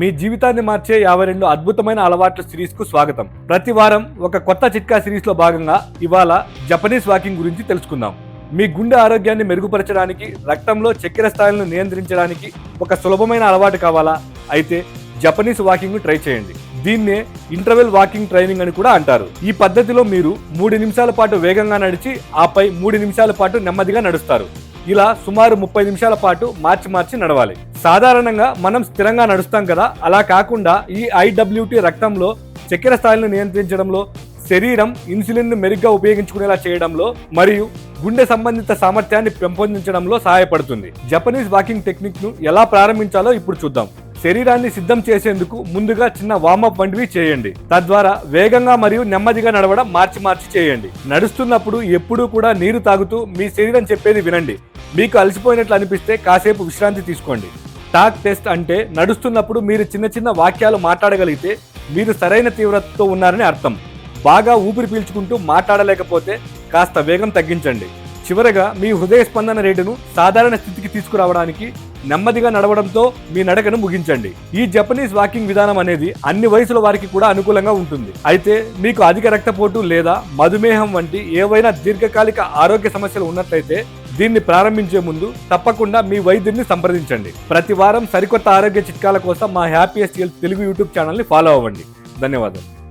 మీ జీవితాన్ని మార్చే యాభై రెండు అద్భుతమైన అలవాట్ల సిరీస్కు స్వాగతం. ప్రతి వారం ఒక కొత్త చిట్కా సిరీస్లో భాగంగా ఇవాళ జపనీస్ వాకింగ్ గురించి తెలుసుకుందాం. మీ గుండె ఆరోగ్యాన్ని మెరుగుపరచడానికి రక్తంలో చక్కెర స్థాయిలను నియంత్రించడానికి ఒక సులభమైన అలవాటు కావాలా? అయితే జపనీస్ వాకింగ్ ట్రై చేయండి. దీన్నే ఇంటర్వెల్ వాకింగ్ ట్రైనింగ్ అని కూడా అంటారు. ఈ పద్ధతిలో మీరు మూడు నిమిషాల పాటు వేగంగా నడిచి ఆపై మూడు నిమిషాల పాటు నెమ్మదిగా నడుస్తారు. ఇలా సుమారు ముప్పై నిమిషాల పాటు మార్చి మార్చి నడవాలి. సాధారణంగా మనం స్థిరంగా నడుస్తాం కదా అలా కాకుండా ఈ ఐడబ్ల్యూటీ రక్తంలో చక్కెర స్థాయిలను నియంత్రించడంలో శరీరం ఇన్సులిన్ను మెరుగ్గా ఉపయోగించుకునేలా చేయడంలో మరియు గుండె సంబంధిత సామర్థ్యాన్ని పెంపొందించడంలో సహాయపడుతుంది. జపనీస్ వాకింగ్ టెక్నిక్ను ఎలా ప్రారంభించాలో ఇప్పుడు చూద్దాం. శరీరాన్ని సిద్ధం చేసేందుకు ముందుగా చిన్న వార్మప్ వంటివి చేయండి. తద్వారా వేగంగా మరియు నెమ్మదిగా నడవడం మార్చి మార్చి చేయండి. నడుస్తున్నప్పుడు ఎప్పుడూ కూడా నీరు తాగుతూ మీ శరీరం చెప్పేది వినండి. మీకు అలసిపోయినట్లు అనిపిస్తే కాసేపు విశ్రాంతి తీసుకోండి. టాక్ టెస్ట్ అంటే నడుస్తున్నప్పుడు మీరు చిన్న చిన్న వాక్యాలు మాట్లాడగలిగితే మీరు సరైన తీవ్రతతో ఉన్నారని అర్థం. బాగా ఊపిరి పీల్చుకుంటూ మాట్లాడలేకపోతే కాస్త వేగం తగ్గించండి. చివరగా మీ హృదయ స్పందన రేటును సాధారణ స్థితికి తీసుకురావడానికి నెమ్మదిగా నడవడంతో మీ నడకను ముగించండి. ఈ జపనీస్ వాకింగ్ విధానం అనేది అన్ని వయసుల వారికి కూడా అనుకూలంగా ఉంటుంది. అయితే మీకు అధిక రక్తపోటు లేదా మధుమేహం వంటి ఏవైనా దీర్ఘకాలిక ఆరోగ్య సమస్యలు ఉన్నట్లయితే దీన్ని ప్రారంభించే ముందు తప్పకుండా మీ వైద్యుడిని సంప్రదించండి. ప్రతి వారం సరికొత్త ఆరోగ్య చిట్కాల కోసం మా హ్యాపీయెస్ట్ హెల్త్ తెలుగు యూట్యూబ్ ఛానల్ని ఫాలో అవ్వండి. ధన్యవాదాలు.